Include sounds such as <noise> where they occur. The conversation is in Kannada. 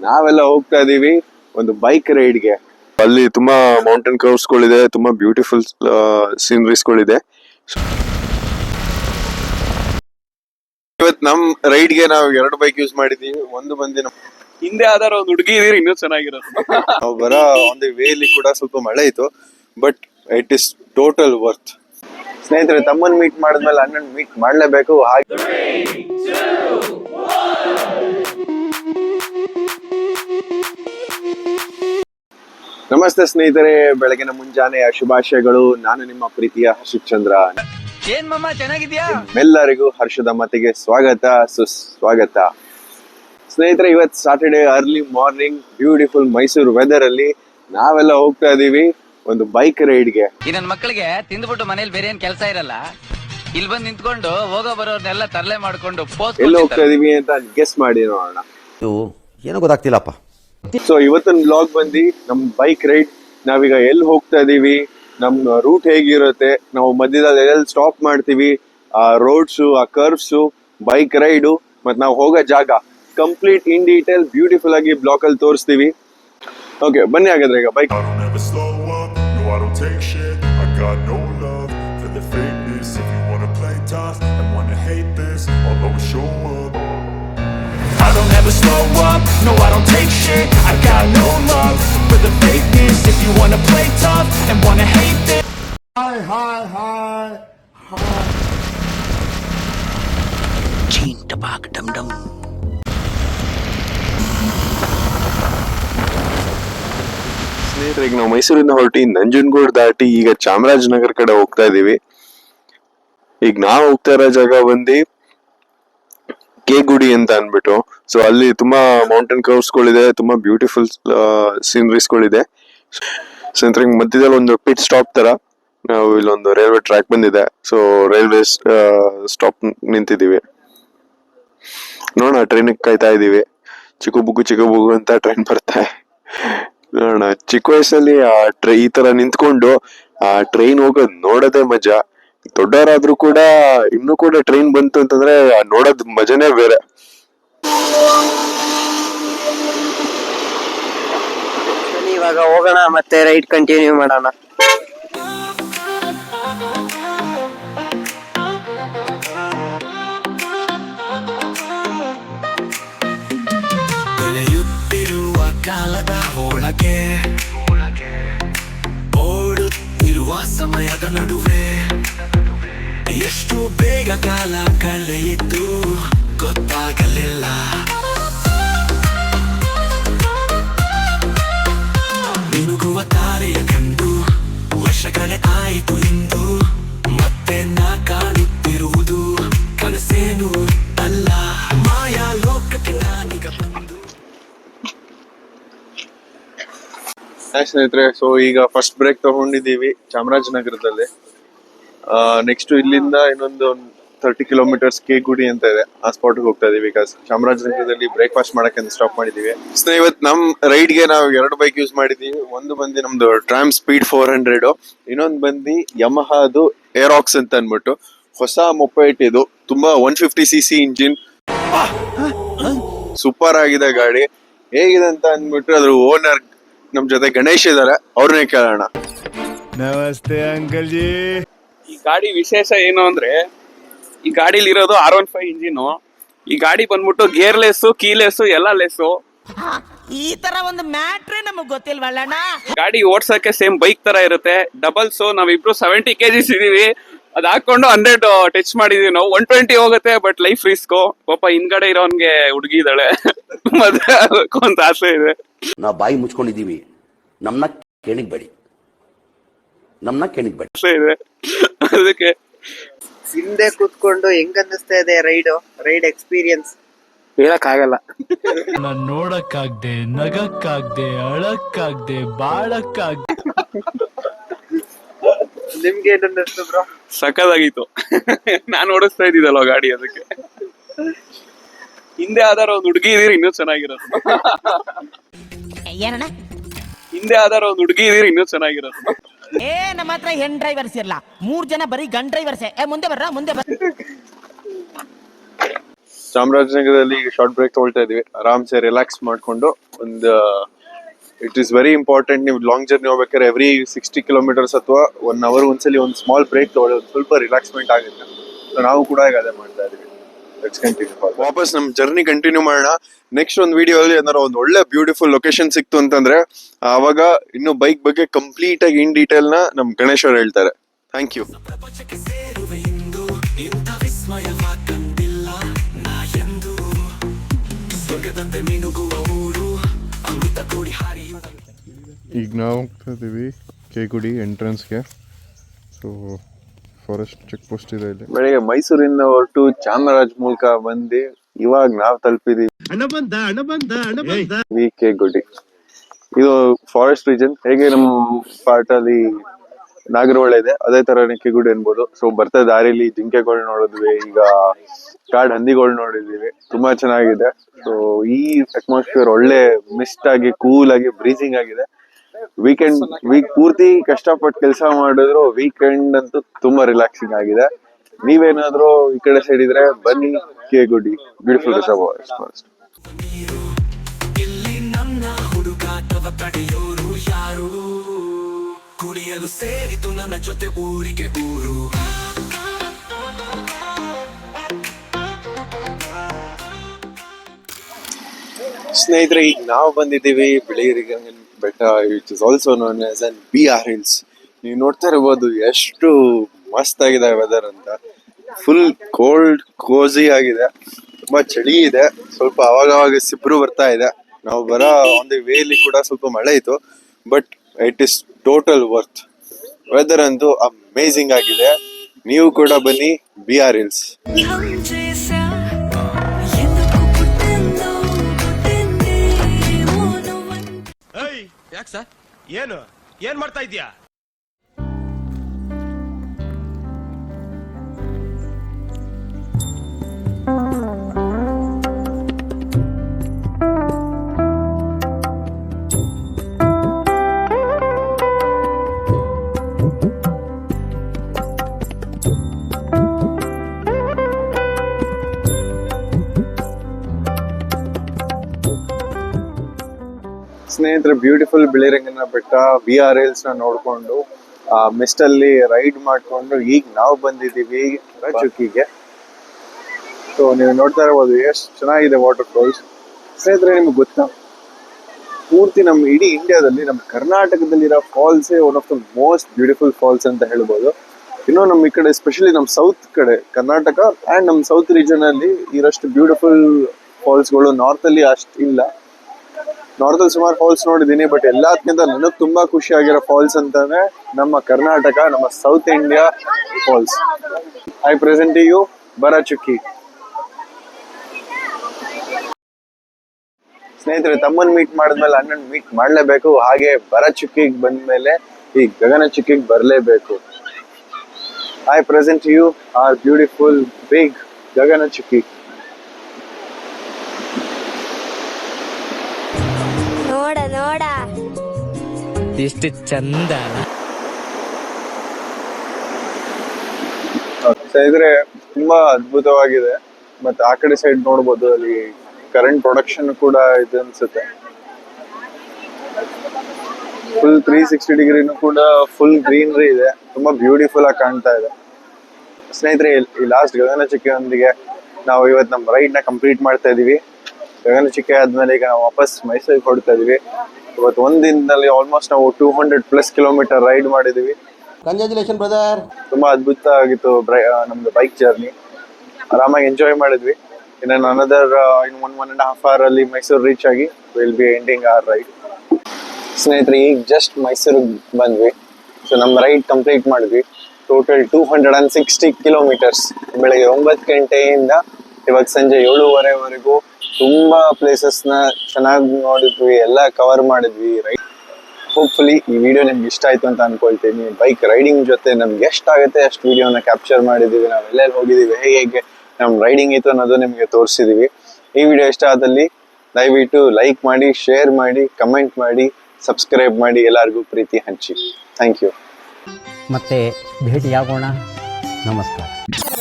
ನಾವೆಲ್ಲ ಹೋಗ್ತಾ ಇದೀವಿ ಒಂದು ಬೈಕ್ ರೈಡ್ಗೆ ಅಲ್ಲಿ ತುಂಬಾ ಮೌಂಟೇನ್ ಕರ್ವ್ಸ್ಗಳಿದೆ ತುಂಬಾ ಬ್ಯೂಟಿಫುಲ್ ಸೀನರೀಸ್ಗಳಿದೆ ಇವತ್ತು ನಮ್ ರೈಡ್ಗೆ ನಾವು ಎರಡು ಬೈಕ್ ಯೂಸ್ ಮಾಡಿದೀವಿ. ಒಂದು ಬಂದಿನ ಹಿಂದೆ ಆದಾರ ಒಂದು ಹುಡುಗಿ ಇದೀರಿ ಇನ್ನೂ ಚೆನ್ನಾಗಿರೋದು. <laughs> ನಾವು ಬರೋ ಒಂದು ವೇಲಿ ಕೂಡ ಸ್ವಲ್ಪ ಮಳೆ ಇತ್ತು but it is total worth ಸ್ನೇಹಿತರೆ ತಮ್ಮನ್ ಮೀಟ್ ಮಾಡಿದ್ಮೇಲೆ ಅಣ್ಣನ್ ಮೀಟ್ ಮಾಡ್ಲೇಬೇಕು. ಹಾಗೆ ನಮಸ್ತೆ ಸ್ನೇಹಿತರೆ ಬೆಳಗಿನ ಮುಂಜಾನೆಯ ಶುಭಾಶಯಗಳು. ನಾನು ನಿಮ್ಮ ಪ್ರೀತಿಯ ಹರ್ಷಿತ್ ಚಂದ್ರ. ಏನ್ ಮಮ್ಮ ಚೆನ್ನಾಗಿದ್ಯಾ? ಎಲ್ಲರಿಗೂ ಹರ್ಷದ ಮತಿಗೆ ಸ್ವಾಗತ ಸುಸ್ವಾಗತ. ಸ್ನೇಹಿತರೆ ಇವತ್ತು Saturday early morning beautiful Mysuru weather ಅಲ್ಲಿ ನಾವೆಲ್ಲ ಹೋಗ್ತಾ ಇದೀವಿ ಒಂದು ಬೈಕ್ ರೈಡ್ಗೆ ಗೆ. ನನ್ ಮಕ್ಕಳಿಗೆ ತಿಂದ್ಬಿಟ್ಟು ಮನೇಲಿ ಬೇರೆ ಏನ್ ಕೆಲಸ ಇರಲ್ಲ? ಇಲ್ಲಿ ಬಂದ್ ನಿಂತ್ಕೊಂಡು ಹೋಗೋ ಬರೋರ್ನೆಲ್ಲ ತರಲೆ ಮಾಡ್ಕೊಂಡು ಪೋಸ್ಟ್ ಎಲ್ಲಿ ಹೋಗ್ತಾ ಇದೀವಿ ಅಂತ ಗೆಸ್ ಮಾಡಿ ನೋಡೋಣ. ಏನೋ ಗೊತ್ತಾಗ್ತಿಲ್ಲಪ್ಪ. ಸೊ ಇವತ್ತಿನ ಬ್ಲಾಗ್ ಬಂದು ನಮ್ ಬೈಕ್ ರೈಡ್ ನಾವೀಗ ಎಲ್ಲಿ ಹೋಗ್ತಾ ಇದೀವಿ, ನಮ್ ರೂಟ್ ಹೇಗಿರುತ್ತೆ, ನಾವು ಮಧ್ಯದಲ್ಲಿ ಎಲ್ಲೆಲ್ಲಿ ಸ್ಟಾಪ್ ಮಾಡ್ತೀವಿ, ಆ ರೋಡ್ಸು ಆ ಕರ್ವ್ಸು ಬೈಕ್ ರೈಡು ಮತ್ ನಾವು ಹೋಗೋ ಜಾಗ ಕಂಪ್ಲೀಟ್ ಇನ್ ಡೀಟೇಲ್ ಬ್ಯೂಟಿಫುಲ್ ಆಗಿ ಬ್ಲಾಕ್ ಅಲ್ಲಿ ತೋರಿಸ್ತೀವಿ. ಓಕೆ ಬನ್ನಿ ಹಾಗಾದ್ರೆ ಈಗ bike I don't ever slow up, no I don't take shit I got no love for the fakeness If you wanna play tough and wanna hate this I'll always show up I don't ever slow up, no I don't take shit I got no love for the fakeness If you wanna play tough and wanna hate this ಸ್ನೇಹಿತರೆ ಈಗ ನಾವು ಮೈಸೂರಿಂದ ಹೊರಟಿ ನಂಜನಗೂಡ್ ದಾಟಿ ಈಗ ಚಾಮರಾಜನಗರ ಕಡೆ ಹೋಗ್ತಾ ಇದೀವಿ ಈಗ ನಾವು ಹೋಗ್ತಾ ಇರೋ ಜಾಗ ಬಂದು ಕೇಗುಡಿ ಅಂತ ಅನ್ಬಿಟ್ಟು ಸೊ ಅಲ್ಲಿ ತುಂಬಾ ಮೌಂಟೇನ್ ಕರ್ವ್ಸ್ಗಳಿದೆ ತುಂಬಾ ಬ್ಯೂಟಿಫುಲ್ ಸೀನರೀಸ್ಗಳಿದೆ ಸ್ನೇಹಿತರೆ ಹಿಂಗ್ ಮಧ್ಯದಲ್ಲಿ ಒಂದು ಪಿಟ್ ಸ್ಟಾಪ್ ತರ, ನಾವು ಇಲ್ಲೊಂದು ರೈಲ್ವೆ ಟ್ರ್ಯಾಕ್ ಬಂದಿದೆ. ಸೊ ರೈಲ್ವೆ ಸ್ಟಾಪ್ ನಿಂತಿದೀವಿ ನೋಡೋಣ ಟ್ರೈನ್ ಕಾಯ್ತಾ ಇದೀವಿ ಚಿಕ್ಕ ಬುಗ್ಗು ಚಿಕ್ಕ ಬುಗ್ಗು ಅಂತ ಟ್ರೈನ್ ಬರ್ತಾ. ನೋಡೋಣ, ಚಿಕ್ಕ ವಯಸ್ಸಲ್ಲಿ ಆ ಟ್ರೈ ಈ ತರ ನಿಂತ್ಕೊಂಡು ಆ ಟ್ರೈನ್ ಹೋಗೋದ್ ನೋಡೋದೇ ಮಜಾ. ದೊಡ್ಡವರಾದ್ರೂ ಕೂಡ ಇನ್ನೂ ಕೂಡ ಟ್ರೈನ್ ಬಂತು ಅಂತಂದ್ರೆ ಆ ನೋಡೋದ್ ಮಜಾನೇ ಬೇರೆ. ಇವಾಗ ಹೋಗೋಣ ಮತ್ತೆ ರೈಡ್ ಕಂಟಿನ್ಯೂ ಮಾಡೋಣ. ಬೆಳೆಯುತ್ತಿರುವ ಕಾಲದ ಒಳಗೆ. ಓಡುತ್ತಿರುವ ಸಮಯದ ನಡುವೆ. ಎಷ್ಟು ಬೇಗ ಕಾಲ ಕಳೆಯಿತು? ಗೊತ್ತಾಗಲಿಲ್ಲ. ಮಿನುಗುವ ತಾರೆಯ ಕಂಡು ವರ್ಷಗಳೇ ಆಯಿತು ಇಂದು. ಮತ್ತೆ ನಾ ಕಾಣುತ್ತಿರುವುದು ಕನಸೇನು ಅಲ್ಲ. ಮಾಯಾ ಲೋಕಕ್ಕೆ ನಾನೀಗ ಬಂದು. ಸ್ನೇಹಿತರೆ ಸೊ ಈಗ ಫಸ್ಟ್ ಬ್ರೇಕ್ ತಗೊಂಡಿದ್ದೀವಿ ಚಾಮರಾಜನಗರದಲ್ಲಿ. ನೆಕ್ಸ್ಟ್ ಇಲ್ಲಿಂದ ಇನ್ನೊಂದು ತರ್ಟಿ ಕಿಲೋಮೀಟರ್ಸ್ ಕೆ ಗುಡಿ ಅಂತ ಇದೆ. ಆ ಸ್ಪಾಟ್ಗೆ ಹೋಗ್ತಾ ಇದೀವಿ. ಬಿಕಾಸ್ ಚಾಮರಾಜನಗರದಲ್ಲಿ ಬ್ರೇಕ್ಫಾಸ್ಟ್ ಮಾಡಕ್ಕೆ ಸ್ಟಾಪ್ ಮಾಡಿದೀವಿ. ಸ್ನೇಹ ಇವತ್ತು ರೈಡ್ಗೆ ನಾವು ಎರಡು ಬೈಕ್ ಯೂಸ್ ಮಾಡಿದೀವಿ. ಒಂದು ಬಂದು ನಮ್ದು ಟ್ರಾಮ್ ಸ್ಪೀಡ್ ಫೋರ್ ಹಂಡ್ರೆಡ್ ಇನ್ನೊಂದು ಬಂದು ಯಮಹಾದು ಏರಾಕ್ಸ್ ಅಂತ ಅನ್ಬಿಟ್ಟು ಹೊಸ ಮೊಪೈಟ್ ಇದು. ತುಂಬಾ one fifty C C engine super ಆಗಿದೆ ಗಾಡಿ. ಹೇಗಿದೆ ಅಂತ ಅಂದ್ಬಿಟ್ಟು ಅದ್ರ ಓನರ್ ನಮ್ ಜೊತೆ ಗಣೇಶ್ ಇದಾರೆ. ಅವ್ರನ್ನೇ ಕೇಳೋಣ. ಈ ಗಾಡಿ ವಿಶೇಷ ಏನು ಅಂದ್ರೆ ಈ ಗಾಡಿಲಿ ಇರೋದು ಆರ್ ಒನ್ ಫೈವ್ ಇಂಜಿನು. ಈ ಗಾಡಿ ಬಂದ್ಬಿಟ್ಟು ಗೇರ್ ಕೀಲೆಸ್ ಎಲ್ಲ ಲೆಸ್ ಈ ತರ ಒಂದು ಮ್ಯಾಟ್ರೆ ನಮಗ್ ಗೊತ್ತಿಲ್ವಲ್ಲಣ್ಣ ಗಾಡಿ ಓಡ್ಸಕ್ಕೆ ಸೇಮ್ ಬೈಕ್ ತರ ಇರುತ್ತೆ. ಡಬಲ್ಸ್ ನಾವಿಬ್ರು ಸೆವೆಂಟಿ ಕೆಜಿಸ್ ಇದೀವಿ ಅದ್ ಹಾಕೊಂಡು ಹಂಡ್ರೆಡ್ ಟಚ್ ಮಾಡಿದೀವಿ ನಾವು. ಒನ್ ಟ್ವೆಂಟಿ ಹೋಗುತ್ತೆ ಬಟ್ ಲೈಫ್ ರಿಸ್ಕ್ ಪಾಪ ಹಿಂದ್ಗಡೆ ಇರೋನ್ಗೆ ಹುಡುಗಿ ಇದ್ದಾಳೆ. ಮದ್ವೆ ಆಗ್ಬೇಕು ಅಂತ ಆಸೆ ಇದೆ. ನಾವು ಬಾಯಿ ಮುಚ್ಕೊಂಡಿದೀವಿ ನಮ್ಮನ್ನ ಕೇಳಿಗ್ಬೇಡಿ ನಮ್ಮನ್ನ ಆಸೆ ಇದೆ. ಅದಕ್ಕೆ ಹಿಂದೆ ಕೂತ್ಕೊಂಡು ಹೆಂಗ್ ಅನ್ನಿಸ್ತಾ ಇದೆ ರೈಡ್ ರೈಡ್ ಎಕ್ಸ್ಪೀರಿಯನ್ಸ್? ಹೇಳಕ್ ಆಗಲ್ಲ ನಾನ್ ನೋಡಕ್ಕಾಗ್ದೆ ನಗಕ್ಕಾಗ್ದೆ ಅಳಕ್ಕಾಗ್ದೆ ಬಾಳಕ್ಕಾಗ್ದೆ. ನಿಮ್ಗೆ ಏನ್ ಅನ್ನಿಸ್ತು ಬ್ರೋ ಸಖತ್ತಾಗಿತ್ತು. ನಾನು ಓಡಿಸ್ತಾ ಇದ್ದಿದ್ದಲ್ವ ಗಾಡಿ ಅದಕ್ಕೆ? ಹಿಂದೆ ಆದಾರ ಒಂದು ಹುಡುಗಿ ಇದೀರಿ ಇನ್ನೂ ಚೆನ್ನಾಗಿರೋದು. ಏನಣ್ಣ ಹಿಂದೆ ಆದಾರ ಒಂದು ಹುಡುಗಿ ಇದೀರಿ ಇನ್ನೂ ಚೆನ್ನಾಗಿರೋದು. ಏ, ನಮ್ಮ ಹತ್ರ ಹೆಣ್ ಡ್ರೈವರ್ಸ್ ಇರಲ್ಲ ಮೂರ್ ಜನ ಬರೀ ಗನ್ ಡ್ರೈವರ್ಸ್ ಏ, ಮುಂದೆ ಬರ್ರ, ಮುಂದೆ ಬರ್ ಚಾಮರಾಜನಗರದಲ್ಲಿ ಈಗ ಶಾರ್ಟ್ ಬ್ರೇಕ್ ತಗೊಳ್ತಾ ಇದೀವಿ. ಆರಾಮ್ಸೆ ರಿಲ್ಯಾಕ್ಸ್ ಮಾಡ್ಕೊಂಡು ಒಂದು ಇಟ್ ಈಸ್ ವೆರಿ ಇಂಪಾರ್ಟೆಂಟ್ ನೀವು ಲಾಂಗ್ ಜರ್ನಿ ಹೋಗ್ಬೇಕಾದ್ರೆ ಎವ್ರಿ ಸಿಕ್ಸ್ಟಿ ಕಿಲೋಮೀಟರ್ಸ್ ಅಥವಾ ಒನ್ ಅವರ್ ಒಂದ್ಸಲಿ ಒಂದು ಸ್ಮಾಲ್ ಬ್ರೇಕ್ ತಗೊಳ್ಳಿ ಒಂದು ಸ್ವಲ್ಪ ರಿಲ್ಯಾಕ್ಸ್ಮೆಂಟ್ ಆಗುತ್ತೆ. ಸೊ ನಾವು ಕೂಡ ಈಗ ಅದೇ ಮಾಡ್ತಾ ಇದೀವಿ. ವಾಪಸ್ ನಮ್ ಜರ್ನಿ ಕಂಟಿನ್ಯೂ ಮಾಡೋಣ. ನೆಕ್ಸ್ಟ್ ಒಂದು ವಿಡಿಯೋ ಅಲ್ಲಿ ಏನಾರ ಒಂದು ಒಳ್ಳೆ ಬ್ಯೂಟಿಫುಲ್ ಲೊಕೇಶನ್ ಸಿಕ್ತು ಅಂತಂದ್ರೆ ಆವಾಗ ಇನ್ನು ಬೈಕ್ ಬಗ್ಗೆ ಕಂಪ್ಲೀಟ್ ಆಗಿ ಇನ್ ಡೀಟೇಲ್ನ ನಮ್ ಗಣೇಶ್ ಅವ್ರು ಹೇಳ್ತಾರೆ. ಥ್ಯಾಂಕ್ ಯು ಈಗ ನಾವು ಹೋಗ್ತಾ ಇದೀವಿ ಕೇಗುಡಿ ಎಂಟ್ರೆನ್ಸ್ಗೆ ಸೊ ಫಾರೆಸ್ಟ್ ಚೆಕ್ ಪೋಸ್ಟ್ ಇದೆ ಇಲ್ಲಿ. ಬೆಳಿಗ್ಗೆ ಮೈಸೂರಿಂದ ಹೊರಟು ಚಾಮರಾಜ್ ಮೂಲಕ ಬಂದು ಇವಾಗ ನಾವ್ ತಲುಪಿದೀವಿ. ವಿ ಕೆ ಗುಡಿ ಇದು ಫಾರೆಸ್ಟ್ ರೀಜನ್ ಹೇಗೆ ನಮ್ಮ ಪಾರ್ಟ್ ಅಲ್ಲಿ ನಾಗರಹೊಳೆ ಇದೆ ಅದೇ ತರ ಕೆಗುಡಿ ಅನ್ಬೋದು. ಸೊ ಬರ್ತಾ ದಾರಿಲಿ ಜಿಂಕೆಗಳು ನೋಡಿದ್ವಿ ಈಗ ಕಾಡ್ ಹಂದಿಗಳು ನೋಡಿದೀವಿ. ತುಂಬಾ ಚೆನ್ನಾಗಿದೆ. ಸೊ ಈ ಅಟ್ಮಾಸ್ಫಿಯರ್ ಒಳ್ಳೆ ಮಿಸ್ಟ್ ಆಗಿ ಕೂಲ್ ಆಗಿ ಬ್ರೀಸಿಂಗ್ ಆಗಿದೆ. ವೀಕೆಂಡ್ ವೀಕ್ ಪೂರ್ತಿ ಕಷ್ಟಪಟ್ಟು ಕೆಲಸ ಮಾಡಿದ್ರು ವೀಕೆಂಡ್ ಅಂತೂ ತುಂಬಾ ರಿಲ್ಯಾಕ್ಸಿಂಗ್ ಆಗಿದೆ. ನೀವೇನಾದ್ರೂ ಈ ಕಡೆ ಸೈಡ್ ಇದ್ರೆ ಬನ್ನಿ. ಕೆ ಗುಡಿ ಬ್ಯೂಟಿಫುಲ್ ರಿಸರ್ವ್ ಫಸ್ಟ್ ಸ್ನೇಹಿತರೆ, ಈಗ ನಾವು ಬಂದಿದ್ದೀವಿ ಬಿಳಿಗಿರಿಗೆ ಬೆಟ್ಟ it is also known as an B R hills ನೀವು ನೋಡ್ತಾ ಇರ್ಬೋದು ಎಷ್ಟು ಮಸ್ತ್ ಆಗಿದೆ ವೆದರ್ ಅಂತ. ಫುಲ್ ಕೋಲ್ಡ್ ಕೋಸಿ ಆಗಿದೆ. ತುಂಬಾ ಚಳಿ ಇದೆ. ಸ್ವಲ್ಪ ಅವಾಗ ಅವಾಗ ಸಿಬ್ರು ಬರ್ತಾ ಇದೆ. ನಾವು ಬರೋ ಒಂದು ವೇಲಿ ಕೂಡ ಸ್ವಲ್ಪ ಮಳೆ ಇತ್ತು. But it is total worth weather ಅಂತೂ ಅಮೇಝಿಂಗ್ ಆಗಿದೆ. ನೀವು ಕೂಡ ಬನ್ನಿ ಬಿ ಆರ್ ಹಿಲ್ಸ್ ಯಾಕೆ ಸರ್? ಏನು? ಏನ್ ಮಾಡ್ತಾ ಇದ್ಯಾ ಸ್ನೇಹಿತರೆ ಬ್ಯೂಟಿಫುಲ್ ಬಿಳಿರಂಗನ ಬೆಟ್ಟ ಬಿ ಆರ್ ನೋಡ್ಕೊಂಡು, ಆ ಮಿಸ್ಟ್ ಅಲ್ಲಿ ರೈಡ್ ಮಾಡ್ಕೊಂಡು, ಈಗ ನಾವು ಬಂದಿದೀವಿ ಚುಕ್ಕಿಗೆ ಸೊ ನೀವು ನೋಡ್ತಾ ಇರಬಹುದು ಎಷ್ಟು ಚೆನ್ನಾಗಿದೆ ವಾಟರ್ ಫಾಲ್ಸ್ ಸ್ನೇಹಿತರೆ, ನಿಮ್ಗೆ ಗೊತ್ತಾ? ಪೂರ್ತಿ ನಮ್ಮ ಇಡೀ ಇಂಡಿಯಾದಲ್ಲಿ ನಮ್ಮ ಕರ್ನಾಟಕದಲ್ಲಿರೋ ಫಾಲ್ಸೇ one of the most beautiful falls ಅಂತ ಹೇಳ್ಬೋದು. ಇನ್ನು ನಮ್ಮ ಈ ಕಡೆ ಎಸ್ಪೆಷಲಿ ನಮ್ಮ ಸೌತ್ ಕಡೆ, ಕರ್ನಾಟಕ ಆ್ಯಂಡ್ ನಮ್ಮ ಸೌತ್ ರೀಜನಲ್ಲಿ ಇರೋಷ್ಟು ಬ್ಯೂಟಿಫುಲ್ ಫಾಲ್ಸ್ಗಳು ನಾರ್ತಲ್ಲಿ ಅಷ್ಟು ಇಲ್ಲ. ನಾರ್ತ್ ಸುಮಾರು ಫಾಲ್ಸ್ ನೋಡಿದೀನಿ ಬಟ್ ಎಲ್ಲದಕ್ಕಿಂತ ನನಗೆ ತುಂಬಾ ಖುಷಿ ಆಗಿರೋ ಫಾಲ್ಸ್ ಅಂತಂದ್ರೆ ನಮ್ಮ ಕರ್ನಾಟಕ, ನಮ್ಮ south India falls I present you Barachukki ಸ್ನೇಹಿತರೆ, ತಮ್ಮನ್ ಮೀಟ್ ಮಾಡಿದ್ಮೇಲೆ ಅಣ್ಣನ್ ಮೀಟ್ ಮಾಡ್ಲೇಬೇಕು. ಹಾಗೆ ಬರಚುಕ್ಕಿಗೆ ಬಂದ್ಮೇಲೆ ಈ ಗಗನ ಚುಕ್ಕಿಗೆ ಬರ್ಲೇಬೇಕು. I present you our beautiful big Gaganachukki ಎಷ್ಟು ಚಂದ ಸ್ನೇಹಿತರೆ, ತುಂಬಾ ಅದ್ಭುತವಾಗಿದೆ. ಮತ್ತೆ ಆ ಕಡೆ ಸೈಡ್ ನೋಡ್ಬೋದು, ಅಲ್ಲಿ ಕರೆಂಟ್ ಪ್ರೊಡಕ್ಷನ್ ಕೂಡ ಇದೆ ಅನ್ಸುತ್ತೆ. ಫುಲ್ ತ್ರೀ ಸಿಕ್ಸ್ಟಿ ಡಿಗ್ರಿನೂ ಕೂಡ ಫುಲ್ ಗ್ರೀನರಿ ಇದೆ. ತುಂಬಾ ಬ್ಯೂಟಿಫುಲ್ ಆಗಿ ಕಾಣ್ತಾ ಇದೆ. ಸ್ನೇಹಿತರೆ, ಈ ಲಾಸ್ಟ್ ಗಗನಚುಕ್ಕಿಯೊಂದಿಗೆ ನಾವು ಇವತ್ತು ನಮ್ಮ ನ ಕಂಪ್ಲೀಟ್ ಮಾಡ್ತಾ ಇದೀವಿ. ಗಗನಚುಕ್ಕಿ ಆದ್ಮೇಲೆ ಈಗ ನಾವು ವಾಪಸ್ ಮೈಸೂರಿಗೆ ಹೊಡ್ತಾ ಇದೀವಿ. ಇವತ್ತು ಒಂದ್ ದಿನದಲ್ಲಿ ಆಲ್ಮೋಸ್ಟ್ ನಾವು two hundred plus kilometre ride ಮಾಡಿದೀವಿ. ಕಂಗ್ರ್ಯಾಚುಲೇಷನ್ ಬ್ರದರ್ ತುಂಬಾ ಅದ್ಭುತ ಆಗಿತ್ತು ನಮ್ದು ಬೈಕ್ ಜರ್ನಿ ಆರಾಮಾಗಿ ಎಂಜಾಯ್ ಮಾಡಿದ್ವಿ. ಇನ್ನು another in one one and half hour ಅಲ್ಲಿ ಮೈಸೂರು ರೀಚ್ ಆಗಿ will be ending our ride ಸ್ನೇಹಿತರೆ ಈಗ ಜಸ್ಟ್ ಮೈಸೂರಿಗೆ ಬಂದ್ವಿ. ಸೊ ನಮ್ಮ ರೈಡ್ ಕಂಪ್ಲೀಟ್ ಮಾಡಿದ್ವಿ. Total two hundred and sixty kilometres ಬೆಳಗ್ಗೆ ಒಂಬತ್ತು ಗಂಟೆಯಿಂದ ಇವಾಗ ಸಂಜೆ ಏಳುವರೆವರೆಗೂ ತುಂಬಾ ಪ್ಲೇಸಸ್ನ ಚೆನ್ನಾಗಿ ನೋಡಿದ್ವಿ, ಎಲ್ಲ ಕವರ್ ಮಾಡಿದ್ವಿ ರೈಟ್ ಹೋಪ್ಫುಲಿ ಈ ವಿಡಿಯೋ ನಿಮ್ಗೆ ಇಷ್ಟ ಆಯ್ತು ಅಂತ ಅನ್ಕೊಳ್ತೀನಿ. ಬೈಕ್ ರೈಡಿಂಗ್ ಜೊತೆ ನಮ್ಗೆ ಎಷ್ಟಾಗುತ್ತೆ ಅಷ್ಟು ವಿಡಿಯೋನ ಕ್ಯಾಪ್ಚರ್ ಮಾಡಿದ್ದೀವಿ ನಾವು ಎಲ್ಲೆಲ್ಲಿ ಹೋಗಿದ್ದೀವಿ ಹೇಗೆ ಹೇಗೆ ನಮ್ಮ ರೈಡಿಂಗ್ ಇತ್ತು ಅನ್ನೋದು ನಿಮಗೆ ತೋರಿಸಿದೀವಿ. ಈ ವಿಡಿಯೋ ಇಷ್ಟ ಆದಲ್ಲಿ ದಯವಿಟ್ಟು ಲೈಕ್ ಮಾಡಿ ಶೇರ್ ಮಾಡಿ ಕಮೆಂಟ್ ಮಾಡಿ ಸಬ್ಸ್ಕ್ರೈಬ್ ಮಾಡಿ, ಎಲ್ಲರಿಗೂ ಪ್ರೀತಿ ಹಂಚಿ. ಥ್ಯಾಂಕ್ ಯು ಮತ್ತೆ ಭೇಟಿಯಾಗೋಣ. ನಮಸ್ಕಾರ.